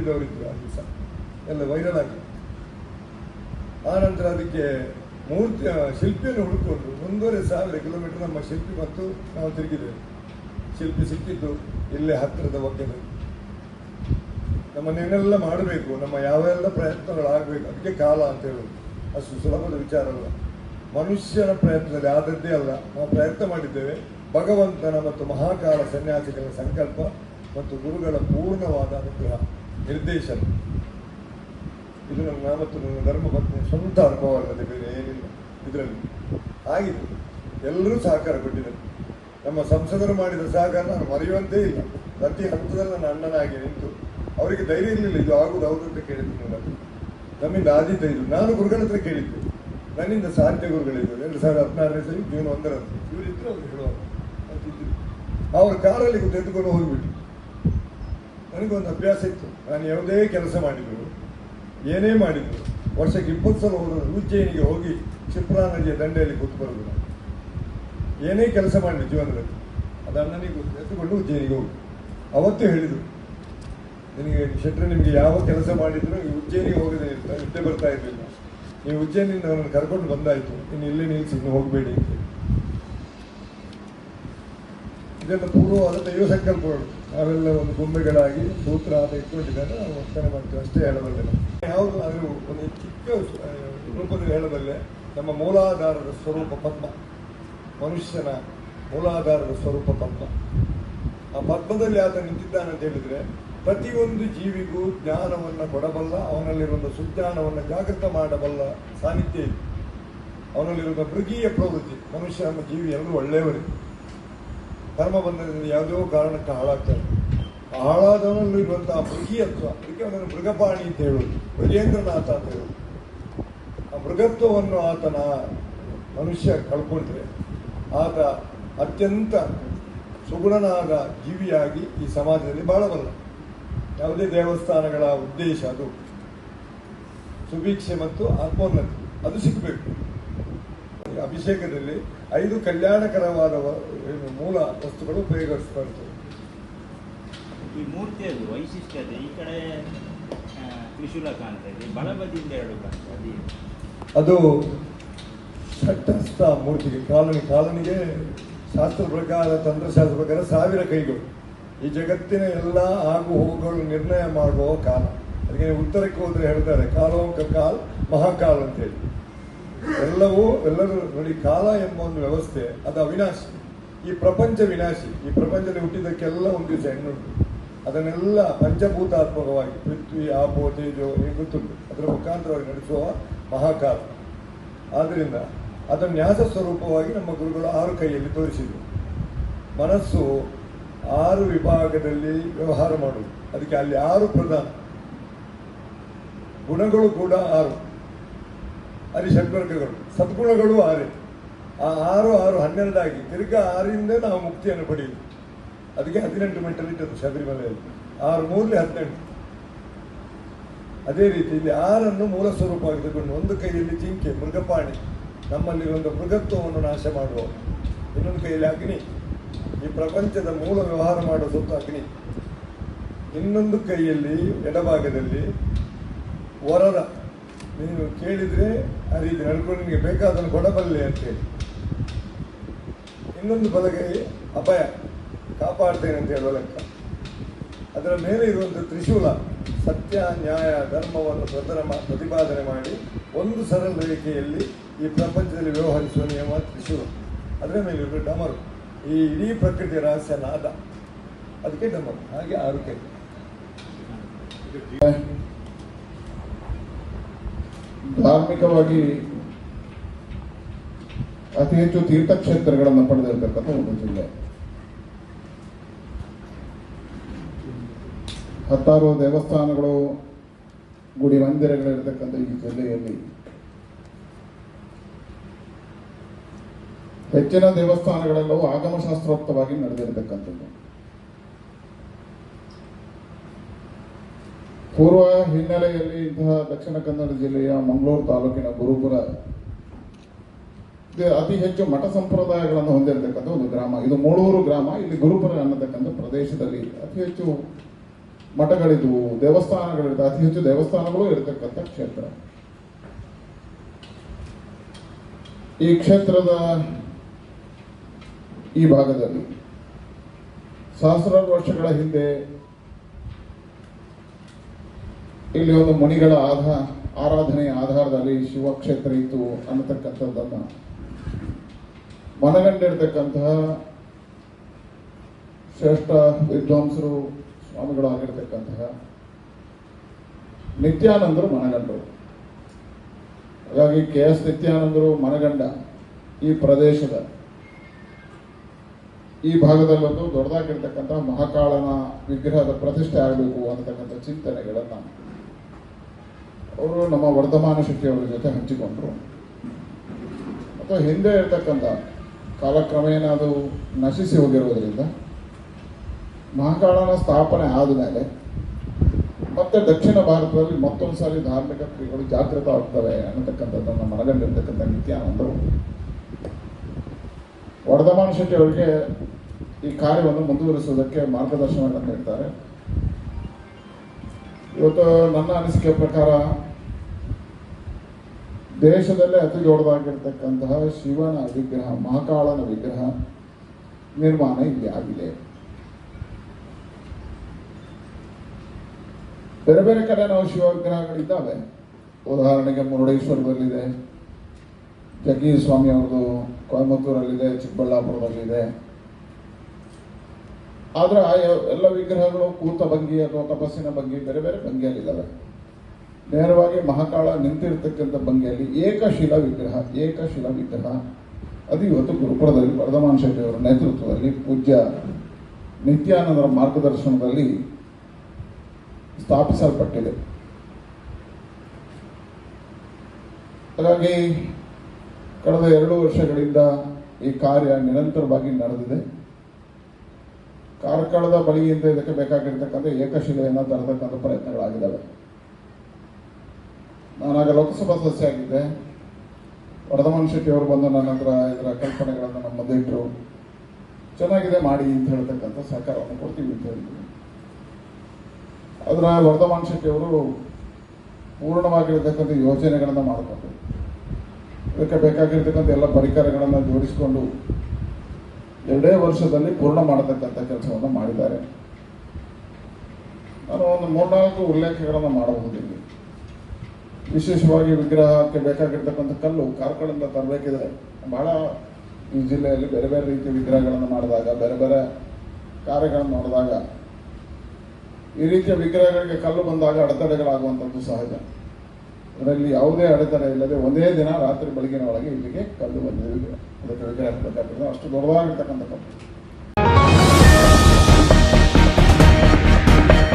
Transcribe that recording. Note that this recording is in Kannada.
ಮಾಡಿದವರಿದ್ರು ಆ ದಿವಸ. ಎಲ್ಲ ವೈರಲ್ ಆಗಿ. ಆ ನಂತರ ಅದಕ್ಕೆ ಮೂರ್ತಿ ಶಿಲ್ಪಿಯನ್ನು ಹುಡುಕೊಂಡು ಒಂದೂವರೆ ಸಾವಿರ ಕಿಲೋಮೀಟರ್ ನಮ್ಮ ಶಿಲ್ಪಿ ಮತ್ತು ನಾವು ತಿರುಗಿದ್ದೇವೆ ಶಿಲ್ಪಿ ಸಿಕ್ಕಿದ್ದು ಇಲ್ಲೇ ಹತ್ತಿರದ ನಮ್ಮ ನಮ್ಮನ್ನೇನೆಲ್ಲ ಮಾಡಬೇಕು, ನಮ್ಮ ಯಾವೆಲ್ಲ ಪ್ರಯತ್ನಗಳಾಗಬೇಕು ಅದಕ್ಕೆ ಕಾಲ ಅಂತ ಹೇಳೋದು. ಅಷ್ಟು ಸುಲಭದ ವಿಚಾರ ಅಲ್ಲ. ಮನುಷ್ಯನ ಪ್ರಯತ್ನದಲ್ಲಿ ಆದದ್ದೇ ಅಲ್ಲ. ನಾವು ಪ್ರಯತ್ನ ಮಾಡಿದ್ದೇವೆ. ಭಗವಂತನ ಮತ್ತು ಮಹಾಕಾಲ ಸನ್ಯಾಸಿಗಳ ಸಂಕಲ್ಪ ಮತ್ತು ಗುರುಗಳ ಪೂರ್ಣವಾದ ಅನುಗ್ರಹ. ನಿರ್ದೇಶನ. ಇದು ನನ್ನ ಮತ್ತು ನನ್ನ ಧರ್ಮಪತ್ನಿಯ ಸ್ವಂತ ಅನುಭವ ಅಲ್ಲದೆ ಬೇರೆ ಏನಿಲ್ಲ. ಇದರಲ್ಲಿ ಆಗಿದೆ. ಎಲ್ಲರೂ ಸಹಕಾರ ಕೊಟ್ಟಿದ್ದಾರೆ. ನಮ್ಮ ಸಂಸದರು ಮಾಡಿದ ಸಹಕಾರ ನಾನು ಮರೆಯುವಂತೇ ಇಲ್ಲ. ಪ್ರತಿ ಹಂತದಲ್ಲಿ ನನ್ನ ಅಣ್ಣನಾಗಿ ನಿಂತು ಅವರಿಗೆ ಧೈರ್ಯ ಇರಲಿಲ್ಲ. ಇದು ಆಗುದು ಹೌದು ಅಂತ ಕೇಳಿದ್ರು ನಾನು ನಮ್ಮಿಂದ ಆದಿತ್ಯ ಇದು. ನಾನು ಗುರುಗಳ ಹತ್ರ ಕೇಳಿದ್ದೆ. ನನ್ನಿಂದ ಸಾಧ್ಯ ಗುರುಗಳಿದ್ರು ಎರಡು ಸಾವಿರದ ಹದಿನಾರನೇ ಸಲ ಜೂನ್ ಒಂದರಂದು. ಇವರಿದ್ರು ಅವ್ರು ಅವರು ಅವ್ರ ಕಾರಲ್ಲಿ ತೆಗೆದುಕೊಂಡು ಹೋಗ್ಬಿಟ್ಟು ನನಗೊಂದು ಅಭ್ಯಾಸ ಇತ್ತು. ನಾನು ಯಾವುದೇ ಕೆಲಸ ಮಾಡಿದ್ರು, ಏನೇ ಮಾಡಿದ್ರು, ವರ್ಷಕ್ಕೆ ಇಪ್ಪತ್ತು ಸಲ ಹೋದ್ರು ಉಜ್ಜಯಿನಿಗೆ ಹೋಗಿ ಕ್ಷಿಪ್ರಾ ನದಿಯ ದಂಡೆಯಲ್ಲಿ ಕೂತು ಬರುದು ನಾನು ಏನೇ ಕೆಲಸ ಮಾಡಿದ್ರು ಜೀವನದಲ್ಲಿ, ಅದು ಅಣ್ಣನಿಗೆ ಎತ್ತುಕೊಂಡು ಉಜ್ಜಯಿನಿಗೆ ಹೋಗಿ. ಅವತ್ತು ಹೇಳಿದರು, ನಿನಗೆ ಶೆಟ್ರೆ ನಿಮಗೆ ಯಾವ ಕೆಲಸ ಮಾಡಿದ್ರು ನೀವು ಉಜ್ಜಯಿನಿಗೆ ಹೋಗದೆ ಇರ್ತಾ ನಿದ್ದೆ ಬರ್ತಾ ಇರಲಿಲ್ಲ. ನೀವು ಉಜ್ಜಯಿನಿಂದ ಅವರನ್ನು ಕರ್ಕೊಂಡು ಬಂದಾಯಿತು. ಇನ್ನು ಇಲ್ಲೇ ನಿಲ್ಲಿಸಿ ಹೋಗಬೇಡಿ ಅಂತ ಪೂರ್ವ ಪೂರ್ವವಾದ ದೈವ ಸಂಕಲ್ಪಗಳು ಅವೆಲ್ಲ ಒಂದು ಗೊಂಬೆಗಳಾಗಿ ಸೂತ್ರ ಆದ ಇಟ್ಕೊಂಡಿದ್ದಾರೆ ನಾವು ವರ್ತನೆ ಮಾಡ್ತೀವಿ. ಅಷ್ಟೇ ಹೇಳಬಲ್ಲೆ. ಯಾವುದು ಅದು ಒಂದು ಚಿಕ್ಕ ರೂಪದಲ್ಲಿ ಹೇಳಬಲ್ಲೆ, ನಮ್ಮ ಮೂಲಾಧಾರದ ಸ್ವರೂಪ ಪದ್ಮ. ಮನುಷ್ಯನ ಮೂಲಾಧಾರದ ಸ್ವರೂಪ ಪದ್ಮ. ಆ ಪದ್ಮದಲ್ಲಿ ಆತ ನಿಂತಿದ್ದಾನೆ ಅಂತ ಹೇಳಿದ್ರೆ, ಪ್ರತಿಯೊಂದು ಜೀವಿಗೂ ಜ್ಞಾನವನ್ನು ಕೊಡಬಲ್ಲ, ಅವನಲ್ಲಿರುವಂಥ ಸುಜ್ಞಾನವನ್ನು ಜಾಗೃತ ಮಾಡಬಲ್ಲ ಸಾನ್ನಿಧ್ಯ ಇದೆ. ಅವನಲ್ಲಿರುವ ಮೃಗೀಯ ಪ್ರವೃತ್ತಿ. ಮನುಷ್ಯ ಜೀವಿ ಎಲ್ಲರೂ ಒಳ್ಳೆಯವರೇ. ಕರ್ಮ ಬಂಧನದಿಂದ ಯಾವುದೋ ಕಾರಣಕ್ಕೆ ಹಾಳಾಗ್ತಾರೆ. ಆ ಹಾಳಾದವನಲ್ಲಿ ಇರುವಂತಹ ಮೃಗೀಯತ್ವ ಅದಕ್ಕೆ ಅವನನ್ನು ಮೃಗಪಾಣಿ ಅಂತ ಹೇಳೋದು ಬ್ರಜೇಂದ್ರನಾಥ ಅಂತ ಹೇಳೋದು ಆ ಮೃಗತ್ವವನ್ನು ಆತನ ಮನುಷ್ಯ ಕಳ್ಕೊಂಡ್ರೆ, ಆತ ಅತ್ಯಂತ ಸುಗುಣನಾದ ಜೀವಿಯಾಗಿ ಈ ಸಮಾಜದಲ್ಲಿ ಬಾಳಬಲ್ಲ. ಯಾವುದೇ ದೇವಸ್ಥಾನಗಳ ಉದ್ದೇಶ ಅದು. ಸುಭೀಕ್ಷೆ ಮತ್ತು ಆತ್ಮೋನ್ನತಿ, ಅದು ಸಿಗಬೇಕು. ಅಭಿಷೇಕದಲ್ಲಿ ಐದು ಕಲ್ಯಾಣಕರವಾದ ಮೂಲ ವಸ್ತುಗಳು ಉಪಯೋಗಿಸ್ಬಾರ್ದು ಈ ಮೂರ್ತಿಯದು ವೈಶಿಷ್ಟ್ಯತೆ ಈ ಕಡೆ ತ್ರಿಶೂಲ ಕಾಣ್ತಾ ಇದೆ. ಬಲಬದಿಯಿಂದ ಎರಡು ಕಾಣ್ತಾ ಇದೆ. ಅದು. ಷಟ್ಟಸ್ಥ ಮೂರ್ತಿಗೆ ಕಾಲನಿ ಕಾಲನಿಗೆ ಶಾಸ್ತ್ರ ಪ್ರಕಾರ ತಂತ್ರಶಾಸ್ತ್ರ ಪ್ರಕಾರ ಸಾವಿರ ಕೈಗಳು. ಈ ಜಗತ್ತಿನ ಎಲ್ಲ ಆಗು ಹೋಗುಗಳು ನಿರ್ಣಯ ಮಾಡುವ ಕಾಲ. ಅದಕ್ಕೆ ಉತ್ತರಕ್ಕೆ ಹೋದ್ರೆ ಹೇಳ್ತಾರೆ ಕಾಲೋಂಕ ಕಾಲ್ ಮಹಾಕಾಲ್ ಅಂತೇಳಿ. ಎಲ್ಲವೂ ಎಲ್ಲರೂ ನೋಡಿ ಕಾಲ ಎಂಬ ಒಂದು ವ್ಯವಸ್ಥೆ, ಅದು ಅವಿನಾಶಿ. ಈ ಪ್ರಪಂಚ ವಿನಾಶಿ. ಈ ಪ್ರಪಂಚದಲ್ಲಿ ಹುಟ್ಟಿದ್ದಕ್ಕೆಲ್ಲ ಒಂದು ದಿವಸ ಹೆಣ್ಣುಂಟು ಅದನ್ನೆಲ್ಲ ಪಂಚಭೂತಾತ್ಮಕವಾಗಿ, ಪೃಥ್ವಿ, ಆಪೋ, ತೇಜೋ ಗೊತ್ತುಂಟು. ಅದರ ಮುಖಾಂತರವಾಗಿ ನಡೆಸುವ ಮಹಾಕಾಲ. ಆದ್ದರಿಂದ ಅದನ್ನು ನ್ಯಾಸ ಸ್ವರೂಪವಾಗಿ ನಮ್ಮ ಗುರುಗಳು ಆರು ಕೈಯಲ್ಲಿ ತೋರಿಸಿದರು. ಮನಸ್ಸು ಆರು ವಿಭಾಗದಲ್ಲಿ ವ್ಯವಹಾರ ಮಾಡುವುದು. ಅದಕ್ಕೆ ಅಲ್ಲಿ ಆರು ಪ್ರಧಾನ. ಗುಣಗಳು ಕೂಡ ಆರು. ಅಲ್ಲಿ ಷಡ್ವರ್ಗಗಳು ಸದ್ಗುಣಗಳು ಆರೆ. ಆ ಆರು ಆರು ಹನ್ನೆರಡಾಗಿ ತಿರ್ಗಾ ಆರಿಂದ ನಾವು ಮುಕ್ತಿಯನ್ನು ಪಡೆಯುವುದು ಅದಕ್ಕೆ ಹದಿನೆಂಟು ಮೆಂಟಲಿಟಿ ಇಟ್ಟದ್ದು ಶಬರಿಮಲೆಯಲ್ಲಿ. ಆರು ಮೂರಲಿ ಹದಿನೆಂಟು. ಅದೇ ರೀತಿ ಇಲ್ಲಿ ಆರನ್ನು ಮೂಲ ಸ್ವರೂಪವಾಗಿ ತಗೊಂಡು ಒಂದು ಕೈಯಲ್ಲಿ ಜಿಂಕೆ, ಮೃಗಪಾಣಿ, ನಮ್ಮಲ್ಲಿ ಒಂದು ಮೃಗತ್ವವನ್ನು ನಾಶ ಮಾಡುವ. ಇನ್ನೊಂದು ಕೈಯಲ್ಲಿ ಅಗ್ನಿ. ಈ ಪ್ರಪಂಚದ ಮೂಲ ವ್ಯವಹಾರ ಮಾಡುವ ಸ್ವಲ್ಪ ಅಗ್ನಿ. ಇನ್ನೊಂದು ಕೈಯಲ್ಲಿ ಎಡಭಾಗದಲ್ಲಿ ವರದ ನೀನು ಕೇಳಿದ್ರೆ ಆ ರೀತಿ ನಡ್ಕೊಂಡು ನಿಮಗೆ ಬೇಕಾದನ್ನು ಕೊಡಬಲ್ಲೆ ಅಂತೇಳಿ. ಇನ್ನೊಂದು ಬಲಗೈ ಅಪಾಯ ಕಾಪಾಡ್ತೇನೆ ಅಂತ ಹೇಳುವ ಲೆಕ್ಕ. ಅದರ ಮೇಲೆ ಇರುವಂಥ ತ್ರಿಶೂಲ, ಸತ್ಯ, ನ್ಯಾಯ, ಧರ್ಮವನ್ನು ಪ್ರದರ ಪ್ರತಿಪಾದನೆ ಮಾಡಿ ಒಂದು ಸರಳ ರೇಖೆಯಲ್ಲಿ ಈ ಪ್ರಪಂಚದಲ್ಲಿ ವ್ಯವಹರಿಸುವ ನಿಯಮ ತ್ರಿಶೂಲ. ಅದರ ಮೇಲೆ ಇರುವ ಡಮರು. ಈ ಇಡೀ ಪ್ರಕೃತಿಯ ರಹಸ್ಯ ನಾದ. ಅದಕ್ಕೆ ಡಮರು. ಹಾಗೆ ಆರೋಗ್ಯ ಧಾರ್ಮಿಕವಾಗಿ ಅತಿ ಹೆಚ್ಚು ತೀರ್ಥಕ್ಷೇತ್ರಗಳನ್ನು ಪಡೆದಿರತಕ್ಕಂಥ ಒಂದು ಜಿಲ್ಲೆ. ಹತ್ತಾರು ದೇವಸ್ಥಾನಗಳು, ಗುಡಿ ಮಂದಿರಗಳಿರತಕ್ಕಂಥ ಈ ಜಿಲ್ಲೆಯಲ್ಲಿ ಹೆಚ್ಚಿನ ದೇವಸ್ಥಾನಗಳೆಲ್ಲವೂ ಆಗಮಶಾಸ್ತ್ರೋಕ್ತವಾಗಿ ನಡೆದಿರತಕ್ಕಂಥದ್ದು. ಪೂರ್ವ ಹಿನ್ನೆಲೆಯಲ್ಲಿ ಇಂತಹ ದಕ್ಷಿಣ ಕನ್ನಡ ಜಿಲ್ಲೆಯ ಮಂಗಳೂರು ತಾಲೂಕಿನ ಗುರುಪುರ ಅತಿ ಹೆಚ್ಚು ಮಠ ಸಂಪ್ರದಾಯಗಳನ್ನು ಹೊಂದಿರತಕ್ಕಂಥ ಒಂದು ಗ್ರಾಮ. ಇದು ಮೂಳೂರು ಗ್ರಾಮ. ಇಲ್ಲಿ ಗುರುಪುರ ಅನ್ನತಕ್ಕಂಥ ಪ್ರದೇಶದಲ್ಲಿ ಅತಿ ಹೆಚ್ಚು ಮಠಗಳಿದ್ವು ದೇವಸ್ಥಾನಗಳಿರ್ತವೆ ಅತಿ ಹೆಚ್ಚು ದೇವಸ್ಥಾನಗಳು ಇರತಕ್ಕಂಥ ಕ್ಷೇತ್ರ. ಈ ಕ್ಷೇತ್ರದ ಈ ಭಾಗದಲ್ಲಿ ಸಹಸ್ರಾರು ವರ್ಷಗಳ ಹಿಂದೆ ಇಲ್ಲಿ ಒಂದು ಮುನಿಗಳ ಆಧ, ಆರಾಧನೆಯ ಆಧಾರದಲ್ಲಿ ಶಿವಕ್ಷೇತ್ರ ಇತ್ತು ಅನ್ನತಕ್ಕಂಥದ್ದನ್ನ. ಮನಗಂಡಿರ್ತಕ್ಕಂತಹ ಶ್ರೇಷ್ಠ ವಿದ್ವಾಂಸರು ಸ್ವಾಮಿಗಳು ಆಗಿರ್ತಕ್ಕಂತಹ ನಿತ್ಯಾನಂದರು ಮನಗಂಡರು. ಹಾಗಾಗಿ ಕೆ ಎಸ್ ನಿತ್ಯಾನಂದರು ಮನಗಂಡ ಈ ಪ್ರದೇಶದ. ಈ ಭಾಗದಲ್ಲೊಂದು ದೊಡ್ಡದಾಗಿರ್ತಕ್ಕಂಥ ಮಹಾಕಾಳನ ವಿಗ್ರಹದ ಪ್ರತಿಷ್ಠೆ ಆಗಬೇಕು ಅಂತಕ್ಕಂಥ ಚಿಂತನೆಗಳನ್ನ ಅವರು ನಮ್ಮ ವರ್ಧಮಾನ ಶೆಟ್ಟಿಯವರ ಜೊತೆ ಹಂಚಿಕೊಂಡರು. ಅಥವಾ ಹಿಂದೆ ಇರ್ತಕ್ಕಂಥ ಕಾಲಕ್ರಮೇಣ ಅದು ನಶಿಸಿ ಹೋಗಿರುವುದರಿಂದ ಮಹಾಕಾಳನ ಸ್ಥಾಪನೆ ಆದಮೇಲೆ ಮತ್ತೆ ದಕ್ಷಿಣ ಭಾರತದಲ್ಲಿ ಮತ್ತೊಂದು ಸಾರಿ ಧಾರ್ಮಿಕ ಕ್ರಿಯೆಗಳು ಜಾಗೃತ ಆಗ್ತವೆ ಅನ್ನತಕ್ಕಂಥದ್ದನ್ನು ಮನಗಂಡಿರ್ತಕ್ಕಂಥ ನಿತ್ಯಾನಂದರು ವರ್ಧಮಾನ ಶೆಟ್ಟಿ ಅವರಿಗೆ ಈ ಕಾರ್ಯವನ್ನು ಮುಂದುವರಿಸುವುದಕ್ಕೆ ಮಾರ್ಗದರ್ಶನ ನೀಡ್ತಾರೆ. ಇವತ್ತು ನನ್ನ ಅನಿಸಿಕೆ ಪ್ರಕಾರ ದೇಶದಲ್ಲೇ ಅತಿ ದೊಡ್ಡದಾಗಿರ್ತಕ್ಕಂತಹ ಶಿವನ ವಿಗ್ರಹ, ಮಹಾಕಾಳನ ವಿಗ್ರಹ ನಿರ್ಮಾಣ ಇಲ್ಲಿ ಆಗಿದೆ. ಬೇರೆ ಬೇರೆ ಕಡೆ ನಾವು ಶಿವ ವಿಗ್ರಹಗಳಿದ್ದಾವೆ. ಉದಾಹರಣೆಗೆ ಮುರುಡೇಶ್ವರದಲ್ಲಿದೆ ಜಗ್ಗಿ ಸ್ವಾಮಿ ಅವ್ರದ್ದು ಕೊಯಮತ್ತೂರಲ್ಲಿದೆ ಚಿಕ್ಕಬಳ್ಳಾಪುರದಲ್ಲಿದೆ. ಆದ್ರೆ ಆ ಎಲ್ಲ ವಿಗ್ರಹಗಳು ಕೂತ ಭಂಗಿ ಅಥವಾ ತಪಸ್ಸಿನ ಭಂಗಿ, ಬೇರೆ ಬೇರೆ ಭಂಗಿಯಲ್ಲಿದ್ದಾವೆ ನೇರವಾಗಿ ಮಹಾಕಾಳ ನಿಂತಿರ್ತಕ್ಕಂಥ ಭಂಗಿಯಲ್ಲಿ ಏಕಶಿಲಾ ವಿಗ್ರಹ ಏಕಶಿಲಾ ವಿಗ್ರಹ. ಅದು ಇವತ್ತು ಗುರುಪುರದಲ್ಲಿ ವರ್ಧಮಾನ ಶೆಟ್ಟಿ ಅವರ ನೇತೃತ್ವದಲ್ಲಿ ಪೂಜ್ಯ ನಿತ್ಯಾನಂದರ ಮಾರ್ಗದರ್ಶನದಲ್ಲಿ ಸ್ಥಾಪಿಸಲ್ಪಟ್ಟಿದೆ. ಹಾಗಾಗಿ ಕಳೆದ ಎರಡು ವರ್ಷಗಳಿಂದ ಈ ಕಾರ್ಯ ನಿರಂತರವಾಗಿ ನಡೆದಿದೆ. ಕಾರ್ಕಳದ ಬಳಿಯಿಂದ ಇದಕ್ಕೆ ಬೇಕಾಗಿರ್ತಕ್ಕಂಥ ಏಕಶಿಲೆಯನ್ನು ತರತಕ್ಕಂಥ ಪ್ರಯತ್ನಗಳಾಗಿದ್ದಾವೆ. ನಾನಾಗ ಲೋಕಸಭಾ ಸದಸ್ಯ ಆಗಿದ್ದೆ. ವರದಮನ್ ಶೆಟ್ಟಿ ಅವರು ಬಂದು ನನ್ನ ಹತ್ರ ಇದರ ಕಲ್ಪನೆಗಳನ್ನು ನಮ್ಮ ಮುಂದೆ ಇಟ್ಟರು ಚೆನ್ನಾಗಿದೆ ಮಾಡಿ ಅಂತ ಹೇಳ್ತಕ್ಕಂಥ ಸಹಕಾರವನ್ನು ಕೊಡ್ತೀವಿ ಅಂತ ಹೇಳಿದ್ರು. ಅದರ ವರ್ಧಮಾನ್ ಶೆಟ್ಟಿ ಅವರು ಪೂರ್ಣವಾಗಿರತಕ್ಕಂಥ ಯೋಜನೆಗಳನ್ನು ಮಾಡಿಕೊಂಡು ಇದಕ್ಕೆ ಬೇಕಾಗಿರ್ತಕ್ಕಂಥ ಎಲ್ಲ ಪರಿಕರಗಳನ್ನು ಜೋಡಿಸಿಕೊಂಡು ಎರಡೇ ವರ್ಷದಲ್ಲಿ ಪೂರ್ಣ ಮಾಡತಕ್ಕಂಥ ಕೆಲಸವನ್ನು ಮಾಡಿದ್ದಾರೆ. ನಾನು ಒಂದು ಮೂರ್ನಾಲ್ಕು ಉಲ್ಲೇಖಗಳನ್ನು ಮಾಡಬಹುದು ಇಲ್ಲಿ ವಿಶೇಷವಾಗಿ ವಿಗ್ರಹಕ್ಕೆ ಬೇಕಾಗಿರ್ತಕ್ಕಂಥ ಕಲ್ಲು ಕಾರ್ಕಳದಿಂದ ತರಬೇಕಿದೆ. ಬಹಳ ಈ ಜಿಲ್ಲೆಯಲ್ಲಿ ಬೇರೆ ಬೇರೆ ರೀತಿಯ ವಿಗ್ರಹಗಳನ್ನು ಮಾಡಿದಾಗ, ಬೇರೆ ಬೇರೆ ಕಾರ್ಯಗಳನ್ನು ಮಾಡಿದಾಗ ಈ ರೀತಿಯ ವಿಗ್ರಹಗಳಿಗೆ ಕಲ್ಲು ಬಂದಾಗ ಅಡೆತಡೆಗಳಾಗುವಂಥದ್ದು ಸಹಜ. ಅದರಲ್ಲಿ ಯಾವುದೇ ಅಡೆತಡೆ ಇಲ್ಲದೆ ಒಂದೇ ದಿನ ರಾತ್ರಿ ಬೆಳಗಿನ ಒಳಗೆ ಇಲ್ಲಿಗೆ ಕಲ್ಲು ಬಂದಿದೆ ಅದಕ್ಕೆ ಅಷ್ಟು ದೊಡ್ಡದಾಗಿರ್ತಕ್ಕಂಥ ಕಲ್ಲು